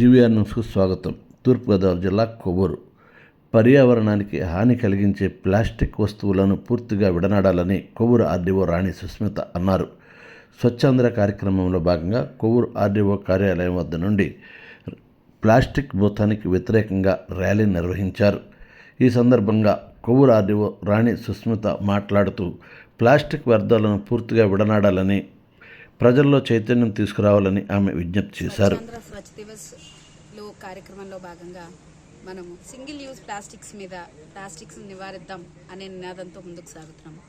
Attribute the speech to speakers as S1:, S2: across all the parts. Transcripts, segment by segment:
S1: GVR న్యూస్కు స్వాగతం. తూర్పుగోదావరి జిల్లా కొవ్వూరు. పర్యావరణానికి హాని కలిగించే ప్లాస్టిక్ వస్తువులను పూర్తిగా విడనాడాలని కొవ్వూరు ఆర్డీఓ రాణి సుస్మిత అన్నారు. స్వచ్ఛాంధ్ర కార్యక్రమంలో భాగంగా కొవ్వూరు ఆర్డీఓ కార్యాలయం వద్ద నుండి ప్లాస్టిక్ భూతానికి వ్యతిరేకంగా ర్యాలీ నిర్వహించారు. ఈ సందర్భంగా కొవ్వూరు ఆర్డీఓ రాణి సుస్మిత మాట్లాడుతూ ప్లాస్టిక్ వ్యర్థాలను పూర్తిగా విడనాడాలని ప్రజల్లో చైతన్యం తీసుకురావాలని ఆమె విజ్ఞప్తి చేశారు.
S2: లో కార్యక్రమంలో భాగంగా మనము సింగిల్ యూజ్ ప్లాస్టిక్స్ మీద ప్లాస్టిక్స్ నివారిద్దాం అనే నినాదంతో ముందుకు సాగుతున్నాము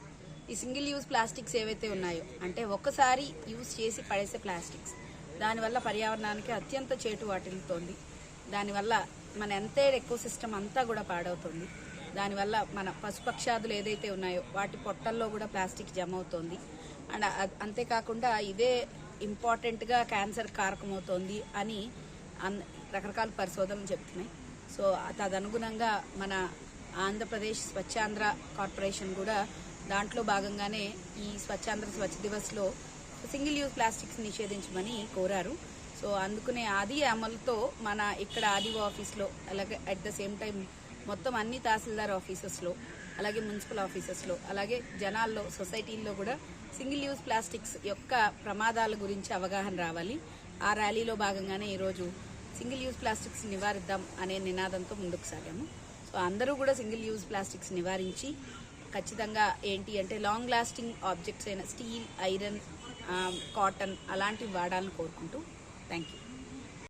S2: ఈ సింగిల్ యూజ్ ప్లాస్టిక్స్ ఏవైతే ఉన్నాయో అంటే ఒక్కసారి యూజ్ చేసి పడేసే ప్లాస్టిక్స్ దానివల్ల పర్యావరణానికి అత్యంత చేటు వాటిల్లుతోంది. దానివల్ల మన ఎంత ఎకో సిస్టమ్ అంతా కూడా పాడవుతుంది. దానివల్ల మన పశుపక్షాదులు ఏదైతే ఉన్నాయో వాటి పొట్టల్లో కూడా ప్లాస్టిక్ జమ అవుతుంది. అండ్ అంతేకాకుండా ఇదే ఇంపార్టెంట్గా క్యాన్సర్ కారకమవుతోంది అని అన్ రకరకాల పరిశోధనలు చెప్తున్నాయి. సో తదనుగుణంగా మన ఆంధ్రప్రదేశ్ స్వచ్ఛాంధ్ర కార్పొరేషన్ కూడా దాంట్లో భాగంగానే ఈ స్వచ్ఛాంధ్ర స్వచ్ఛ దివస్లో సింగిల్ యూజ్ ప్లాస్టిక్స్ నిషేధించమని కోరారు. సో అందుకునే అది అమలుతో మన ఇక్కడ ఆదివో ఆఫీస్లో అలాగే అట్ ద సేమ్ టైం మొత్తం అన్ని తహసీల్దార్ ఆఫీసెస్లో అలాగే మున్సిపల్ ఆఫీసెస్లో అలాగే జనాల్లో సొసైటీల్లో కూడా సింగిల్ యూజ్ ప్లాస్టిక్స్ యొక్క ప్రమాదాల గురించి అవగాహన రావాలి. ఆ ర్యాలీలో భాగంగానే ఈరోజు సింగిల్ యూజ్ ప్లాస్టిక్స్ నివారిద్దాం అనే నినాదంతో ముందుకు సాగాము. సో అందరూ కూడా సింగిల్ యూజ్ ప్లాస్టిక్స్ నివారించి ఖచ్చితంగా ఏంటి అంటే లాంగ్ లాస్టింగ్ ఆబ్జెక్ట్స్ అయిన స్టీల్ ఐరన్ కాటన్ అలాంటివి వాడాలని కోరుకుంటూ థ్యాంక్ యూ